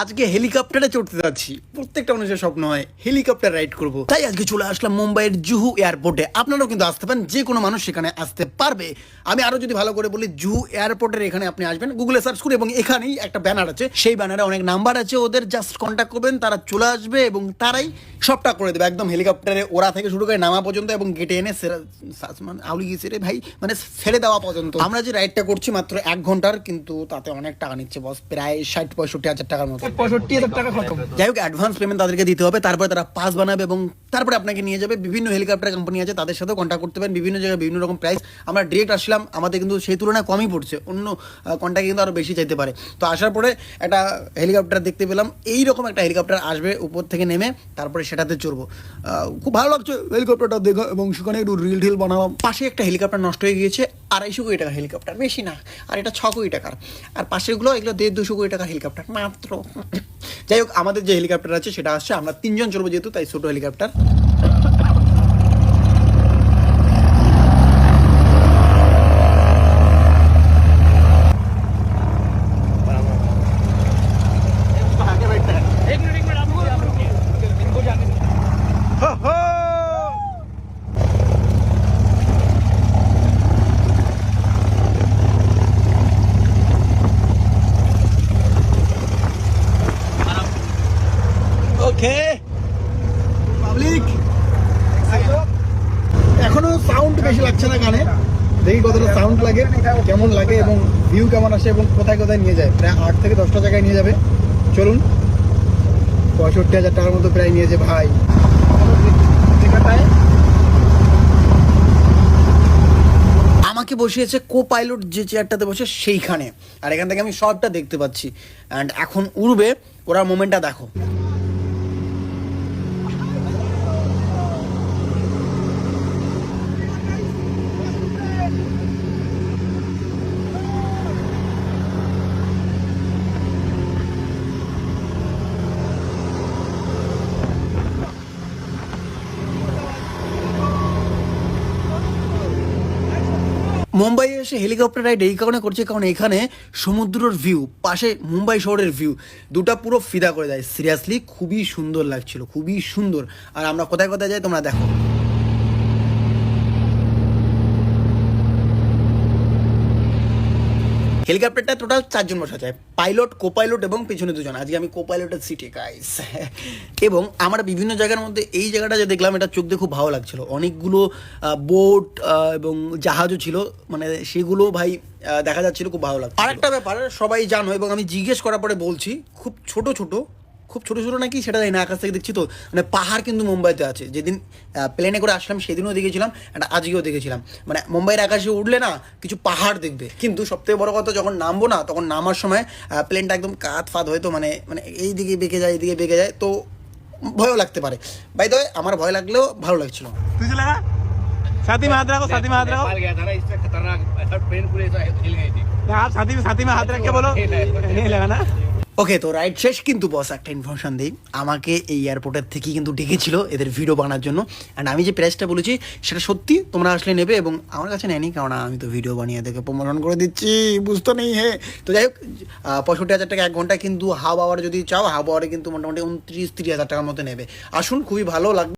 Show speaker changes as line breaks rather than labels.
আজকে হেলিকপ্টারে চড়তে যাচ্ছি। প্রত্যেকটা মানুষের স্বপ্ন হয় হেলিকপ্টার রাইড করব। তাই আজকে চলে আসলাম মুম্বাইয়ের জুহু এয়ারপোর্টে। আপনারাও কিন্তু আসতে পারেন, যে কোনো মানুষ সেখানে আসতে পারবে। আমি আরও যদি ভালো করে বলি, জুহু এয়ারপোর্টের এখানে আপনি আসবেন গুগলে সার্চ করে এবং এখানেই একটা ব্যানার আছে। সেই ব্যানারে অনেক নাম্বার আছে, ওদের জাস্ট কন্ট্যাক্ট করবেন, তারা চলে আসবে এবং তারাই সবটা করে দেবে। একদম হেলিকপ্টারে ওরা থেকে শুরু করে নামা পর্যন্ত এবং গেটে এনে মানে আউলি গিয়েছে রে ভাই মানে ছেড়ে দেওয়া পর্যন্ত। আমরা যে রাইডটা করছি মাত্র এক ঘণ্টার, কিন্তু তাতে অনেক টাকা নিচ্ছে বস প্রায় ষাট পঁয়ষট্টি হাজার টাকার মতো। যাই হোক অ্যাডভান্স পেমেন্ট তাদেরকে দিতে হবে, তারপরে তারা পাস বানাবে এবং তারপরে আপনাকে নিয়ে যাবে বিভিন্ন হেলিকপ্টার কোম্পানি আছে, তাদের সাথেও কন্ট্যাক্ট করতে পারেন, বিভিন্ন জায়গায় বিভিন্ন রকম প্রাইস আমরা ডিরেক্ট আসলাম, আমাদের কিন্তু সেই তুলনায় কমই পড়ছে, অন্য কন্ট্যাক্ট কিন্তু আরও বেশি চাইতে পারে। তো আসার পরে একটা হেলিকপ্টার দেখতে পেলাম এই রকম একটা হেলিকপ্টার আসবে, উপর থেকে নেমে তারপরে সেটাতে চড়বো। খুব ভালো লাগছে হেলিকপ্টারটা দেখো এবং সেখানে একটু রিল টিল বানালাম। পাশে একটা হেলিকপ্টার নষ্ট হয়ে গিয়েছে আড়াইশো কোটি টাকার হেলিকপ্টার বেশি না, আর এটা ছ কোটি টাকার। আর পাশেরগুলো, এগুলো দেড় দুশো কোটি টাকার হেলিকপ্টার মাত্র। যাই হোক, আমাদের যে হেলিকপ্টার আছে, সেটা আসছে, আমরা তিনজন চলবো যেহেতু, তাই ছোটো হেলিকপ্টার
Ho
ho! পাবলিক এখনও সাউন্ড বেশি লাগছে না গানে। দেখি কতটা সাউন্ড লাগে, কেমন লাগে এবং ভিউ কেমন আসে এবং কোথায় কোথায় নিয়ে যায়। প্রায় আট থেকে দশটা জায়গায় নিয়ে যাবে। চলুন, পঁয়ষট্টি হাজার টাকার মতো প্রায় নিয়েছে ভাই। আমাকে বসিয়েছে কো পাইলট যে চেয়ারটাতে বসে সেইখানে। আর এখান থেকে আমি সবটা দেখতে পাচ্ছি। অ্যান্ড এখন উড়বে, ওরা মোমেন্টটা দেখো। মুম্বাই এসে হেলিকপ্টার রাইড এই কারণে করছে, কারণ এখানে সমুদ্রর ভিউ পাশে মুম্বাই শহরের ভিউ দুটা পুরো ফিদা করে দেয়। সিরিয়াসলি খুবই সুন্দর লাগছিল, খুবই সুন্দর। আর আমরা কোথায় কোথায় যাই তোমরা দেখো। হেলিকপ্টারটা টোটাল চারজন বসা যায়, পাইলট কো পাইলট এবং পিছনে দুজন। আজকে আমি কো পাইলটের সিটে গাইস এবং আমার বিভিন্ন জায়গার মধ্যে এই জায়গাটা যে দেখলাম, এটা চোখ দিয়ে খুব ভালো লাগছিল। অনেকগুলো বোট এবং জাহাজও ছিল। মানে সেগুলো ভাই দেখা যাচ্ছিল, খুব ভালো লাগছে আরেকটা ব্যাপার, সবাই জানো, এবং আমি জিজ্ঞেস করার পরে বলছি, খুব ছোট ছোট খুব ছোটো ছোটো নাকি সেটা জানি না আকাশ থেকে দেখছি তো মানে পাহাড় কিন্তু মুম্বাইতে আছে যেদিন প্লেনে করে আসলাম সেদিনও দেখেছিলাম আর আজকেও দেখেছিলাম মানে মুম্বাইয়ের আকাশে উঠলে না কিছু পাহাড় দেখবে কিন্তু সবথেকে বড় কথা যখন নামবো না তখন নামার সময় প্লেনটা একদম কাত ফাত হয়তো মানে মানে এই দিকে বেঁকে যায় এইদিকে বেঁকে যায় তো ভয়ও লাগতে পারে বাই দ্য আমার ভয় লাগলেও ভালো লাগছিল
तुझे लगा साथी में हाथ रखो साथी में हाथ रखो
नेपाल गया था ना इससे खतरनाक ट्रेन पूरे ऐसा हिल गई थी
आप साथी में साथी में हाथ रख के बोलो नहीं लगा ना
ওকে তো রাইট শেষ কিন্তু বস একটা ইনফরমেশন দিই। আমাকে এই এয়ারপোর্টের থেকেই কিন্তু ডেকেছিল এদের ভিডিও বানার জন্য। অ্যান্ড আমি যে প্রাইসটা বলেছি, সেটা সত্যি তোমরা আসলে নেবে এবং আমার কাছে নেয়নি, কারণ আমি তো ভিডিও বানিয়ে দেখে প্রমোশন করে দিচ্ছি, বুঝতে নেই হ্যাঁ তো যাই হোক পঁয়ষট্টি হাজার টাকা, এক ঘণ্টা কিন্তু হাফ আওয়ার যদি চাও হাফ আওয়ারে কিন্তু মোটামুটি উনত্রিশ, তিরিশ হাজার টাকার মতো নেবে। আসুন, খুবই ভালো লাগবে।